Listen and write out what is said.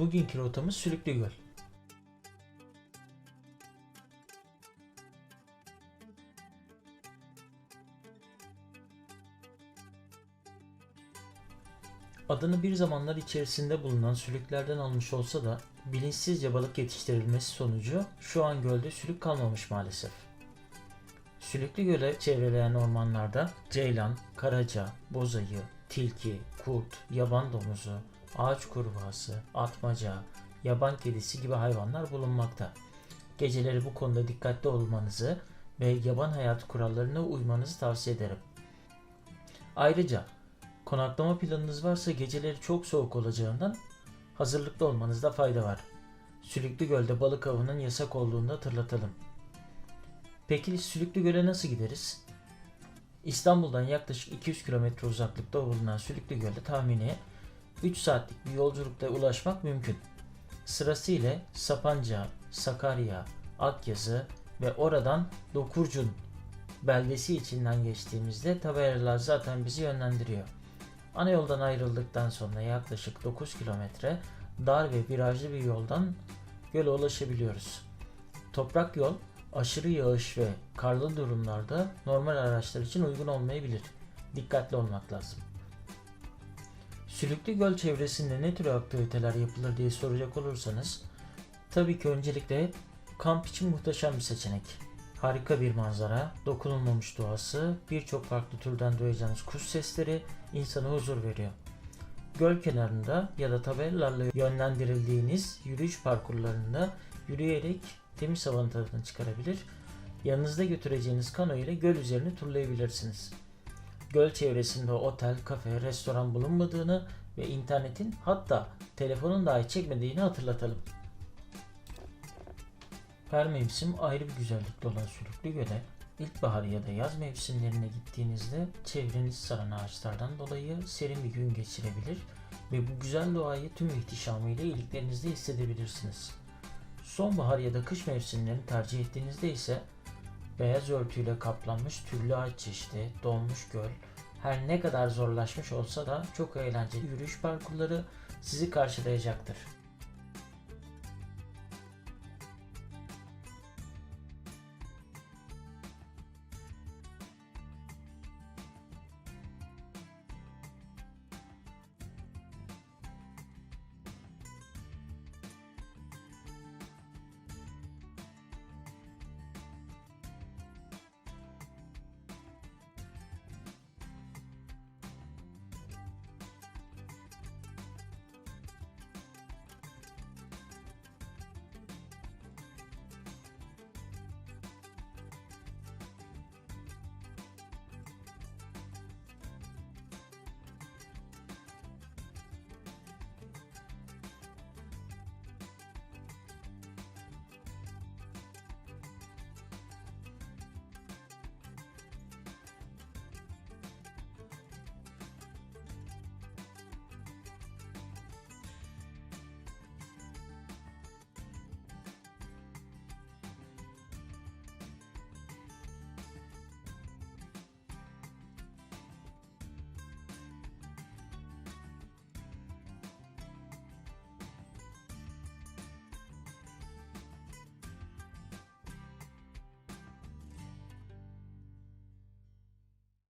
Bugünkü rotamız Sülüklü Göl. Adını bir zamanlar içerisinde bulunan sülüklerden almış olsa da bilinçsizce balık yetiştirilmesi sonucu şu an gölde sülük kalmamış maalesef. Sülüklü Göl'e çevreleyen ormanlarda ceylan, karaca, bozayı, tilki, kurt, yaban domuzu, ağaç kurbağası, atmaca, yaban kedisi gibi hayvanlar bulunmakta. Geceleri bu konuda dikkatli olmanızı ve yaban hayatı kurallarına uymanızı tavsiye ederim. Ayrıca konaklama planınız varsa geceleri çok soğuk olacağından hazırlıklı olmanızda fayda var. Sülüklü Göl'de balık avının yasak olduğunu hatırlatalım. Peki Sülüklü Göl'e nasıl gideriz? İstanbul'dan yaklaşık 200 kilometre uzaklıkta bulunan Sülüklü Göl'de tahmini 3 saatlik bir yolculukla ulaşmak mümkün. Sırasıyla Sapanca, Sakarya, Akyazı ve oradan Dokurcun beldesi içinden geçtiğimizde tabelalar zaten bizi yönlendiriyor. Ana yoldan ayrıldıktan sonra yaklaşık 9 kilometre dar ve virajlı bir yoldan göle ulaşabiliyoruz. Toprak yol aşırı yağış ve karlı durumlarda normal araçlar için uygun olmayabilir. Dikkatli olmak lazım. Sülüklü Göl çevresinde ne tür aktiviteler yapılır diye soracak olursanız tabii ki öncelikle kamp için muhteşem bir seçenek. Harika bir manzara, dokunulmamış doğası, birçok farklı türden duyacağınız kuş sesleri insana huzur veriyor. Göl kenarında ya da tabelalarla yönlendirildiğiniz yürüyüş parkurlarında yürüyerek temiz havanın tadını çıkarabilir. Yanınızda götüreceğiniz kano ile göl üzerine turlayabilirsiniz. Göl çevresinde otel, kafe, restoran bulunmadığını ve internetin hatta telefonun dahi çekmediğini hatırlatalım. Her mevsim ayrı bir güzellikte olan Sülüklü Göl'e ilkbahar ya da yaz mevsimlerine gittiğinizde çevreniz saran ağaçlardan dolayı serin bir gün geçirebilir ve bu güzel doğayı tüm ihtişamıyla iliklerinizde hissedebilirsiniz. Sonbahar ya da kış mevsimlerini tercih ettiğinizde ise beyaz örtüyle kaplanmış türlü ağaç çeşidi, donmuş göl, her ne kadar zorlaşmış olsa da çok eğlenceli yürüyüş parkurları sizi karşılayacaktır.